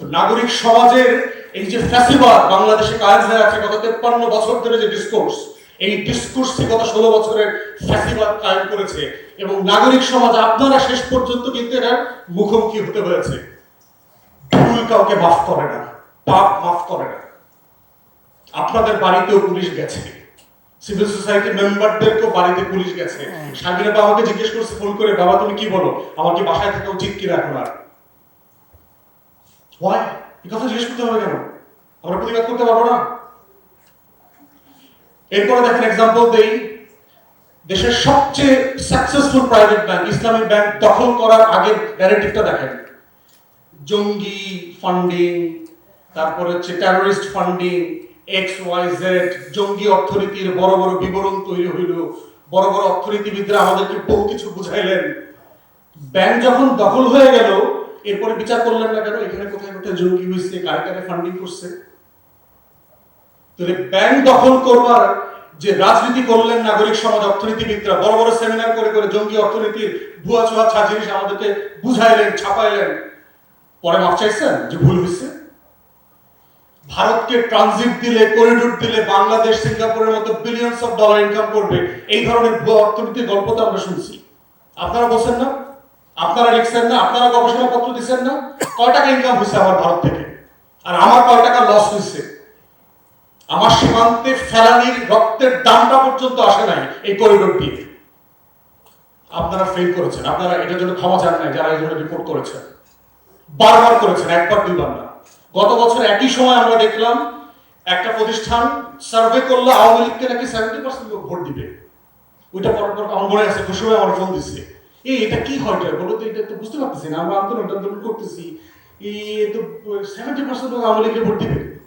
নাগরিক সমাজের এই যে ফ্যাসিবাদ বাংলাদেশে কায়েম হয়ে আছে গত তেপ্পান্ন বছর ধরে যে ডিসকোর্স এই ডিসকোর্সটি গত ষোলো বছরের ফ্যাসিবাদ কায়েম করেছে। এবং নাগরিক সমাজ আপনারা শেষ পর্যন্ত কিন্তু এটার মুখোমুখি হতে হয়েছে। ভুল কাউকে মাফ করে না পাপ মাফ করে না। আপনাদের বাড়িতেও পুলিশ গেছে। সিভিল সোসাইটি মেম্বারদেরকেও বাড়িতে পুলিশ গেছে। স্বামীরা বাবাকে জিজ্ঞেস করছে ফোন করে বাবা তুমি কি বলো? আমার কি বাসায় থাকা উচিত কিনা এখন আর? এই কথা জিজ্ঞেস করতে হবে কেন? আমরা প্রতিবাদ করতে পারব না। এরপরে দেখেন এক্সাম্পল দেই। দেশের সবচেয়ে successful private bank Islamic bank দখল করার ন্যারেটিভটা দেখেন। জঙ্গি ফান্ডিং তারপর হচ্ছে terrorist funding X Y Z জঙ্গি অর্থনীতির বড় বড় বিবরণ তৈরি হইল। বড় বড় অর্থনীতিবিদরা আমাদেরকে বহু কিছু বুঝাইলেন। ব্যাংক যখন দখল হয়ে গেল, এরপরে বিচার করলেন না কেন? এখানে কোথায় জঙ্গি হয়েছে কারে কারে ফান্ডিং করছে। তো এই ব্যাংক দখল করবার যে রাজনীতি করলেন নাগরিক সমাজ অর্থনীতিবিদরা, বড় বড় সেমিনার করে করে জঙ্গি অর্থনীতির ভুয়া চুয়া ছা জিনিস আমাদেরকে বুঝাইলেন, ছাপাইলেন। পরে মাপ চাইছেন যে ভুল হয়েছে ভারতকে ট্রানজিট দিলে করিডোর দিলে বাংলাদেশ সিঙ্গাপুরের মতো বিলিয়নস অফ ডলার ইনকাম করবে। এই ধরনের ভুয়া অর্থনীতির গল্প তো আমরা শুনছি। আপনারা বলছেন না? আপনারা লিখছেন না, আপনারা গবেষণা পত্র দিচ্ছেন না, কয় টাকা ইনকাম হয়েছে আমার ভারত থেকে? আর আমার কয় টাকা লস হয়েছে আমার সীমান্তে ফেলানির রক্তের দামটা পর্যন্ত আসে নাই এই করিডোর দিয়ে। আপনারা ফেল করেছেন, আপনারা এটার জন্য ক্ষমা চান নাই যারা এই জন্য রিপোর্ট করেছেন। বারবার করেছেন, একবার দুইবার না। গত বছর একই সময় আমরা দেখলাম, একটা প্রতিষ্ঠান সার্ভে করল আওয়ামী লীগকে নাকি সেভেন্টি পার্সেন্ট ভোট দিবে। ওইটা পর আমার মনে আছে, খুশি আমার ফোন দিচ্ছে এই এটা কি হয় এটা? বলো তো এটা তো বুঝতে পারতেছি না। আমরা আন্দোলন আন্দোলন করতেছি। এই তো সেভেন্টি পার্সেন্ট লোক আওয়ামী লীগকে ভোট দিবে।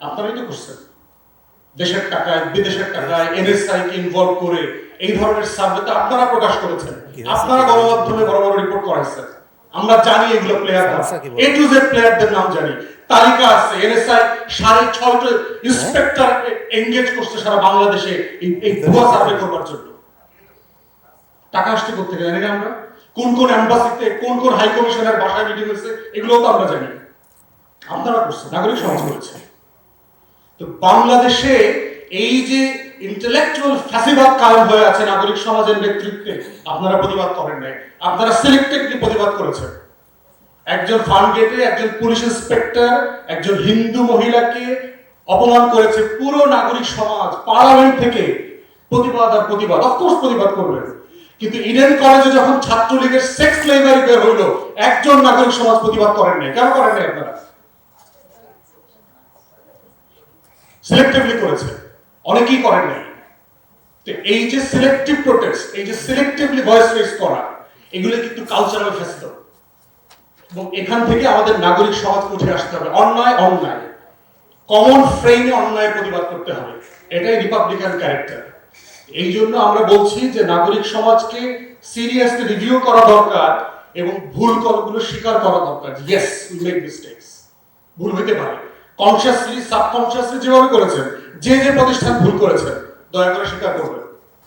আপনারাই তো করছেন। দেশের টাকায় বিদেশের টাকায় এনএসআই কে ইনভলভ করে এই ধরনের সার্ভে তো আপনারা প্রকাশ করেছেন। আপনারা গণমাধ্যমে বড় বড় রিপোর্ট করাইছেন। আমরা জানি এগুলো প্লেয়ার? এ টু জেড প্লেয়ারদের নাম জানি। তালিকা আছে এনএসআই সাড়ে ছয়টা ইন্সপেক্টর এঙ্গেজ করছে সারা বাংলাদেশে এই- এই ভুয়া সার্ভে করবার জন্য। টাকা আসতে করতে জানি না আমরা? কোন কোন এম্বাসিতে কোন কোন হাই কমিশনের বাসায় মিটিং হয়েছে, এগুলোও তো আমরা জানি। আপনারা করছেন নাগরিক সমাজ করেছে। তো বাংলাদেশে এই যে ইন্টেলেকচুয়াল ফ্যাসিবাদ কায়েম হয়ে আছে নাগরিক সমাজের নেতৃত্বে, আপনারা প্রতিবাদ করেন নাই। আপনারা সিলেক্টেডলি প্রতিবাদ করেছেন। একজন ফান্ড গেটে একজন পুলিশ ইন্সপেক্টর একজন হিন্দু মহিলাকে অপমান করেছে পুরো নাগরিক সমাজ পার্লামেন্ট থেকে। প্রতিবাদ আর প্রতিবাদ অফকোর্স প্রতিবাদ করবেন। কিন্তু ইডেন কলেজে যখন ছাত্রলীগের সেক্স লাইব্রেরি বের হইল, একজন নাগরিক সমাজ প্রতিবাদ করেন নাই। কেন করেন নাই আপনারা? সিলেক্টিভলি করেছে। অনেকেই করেন নাই। তো এই যে সিলেক্টিভ প্রোটেস্ট এই যে সিলেক্টিভলি ভয়েস রেজ করা, এগুলো কিন্তু কালচারাল ফ্যাসিলিটি এবং এখান থেকে আমাদের নাগরিক সমাজ উঠে আসতে হবে। অন্যায় অন্যায়। কমন ফ্রেমে অন্যায় প্রতিবাদ করতে হবে। এটাই রিপাবলিকান ক্যারেক্টার এই জন্য আমরা বলছি যে নাগরিক সমাজকে সিরিয়াসলি রিভিউ করা দরকার এবং ভুল করগুলো স্বীকার করা দরকার। ইয়েস উই মেক মিস্টেকস ভুল হইতে পারে। কনসিয়াসলি সাবকনসিয়াসলি যেভাবে করেছেন, যে যে প্রতিষ্ঠান ভুল করেছেন দয়া করে স্বীকার করবেন।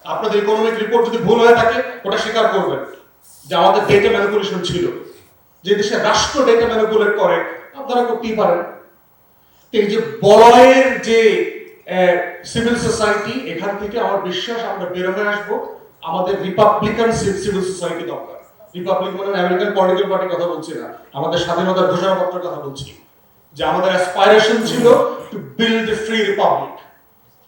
আপনাদের ইকোনমিক রিপোর্ট যদি ভুল হয়ে থাকে, ওটা স্বীকার করবেন যে আমাদের ডেটা ম্যানিপুলেশন ছিল। যে দেশে রাষ্ট্র ডেটা ম্যানিপুলেট করে, আপনারা করতেই পারেন? এই যে বলয়ের যে সিভিল সোসাইটি এখান থেকে আমার বিশ্বাস, আমরা বের হয়ে আসব। আমাদের রিপাবলিকান সিভিল সোসাইটি দরকার। রিপাবলিক মানে আমেরিকান পলিটিক্যাল কথা বলছি না। আমাদের স্বাধীনতার ঘোষণাপত্রের কথা বলছি। যে আমাদের অ্যাসপাইরেশন ছিল টু বিল্ড ফ্রি রিপাবলিক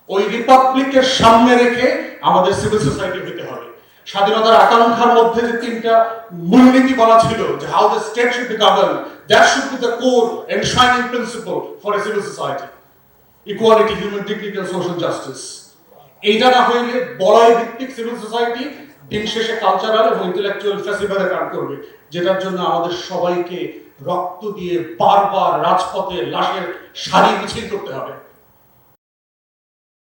ওই রিপাবলিকের সামনে রেখে আমাদের সিভিল সোসাইটি হতে হবে। স্বাধীনতার আকাঙ্ক্ষার মধ্যে যে তিনটা মূলনীতি বলা ছিল, যে how the state should be govern that should be the core enshrining principle for a civil society equality human dignity and social justice এইটা না হইলে বলাই ভিত্তিক সিভিল সোসাইটি দিন শেষে কালচারাল এবং ইন্টেলেকচুয়াল ফেস্টিভ্যালে কাজ করবে, যেটার জন্য আমাদের সবাইকে রক্ত দিয়ে বারবার রাজপথে লাশের সারি মিছিল করতে হবে।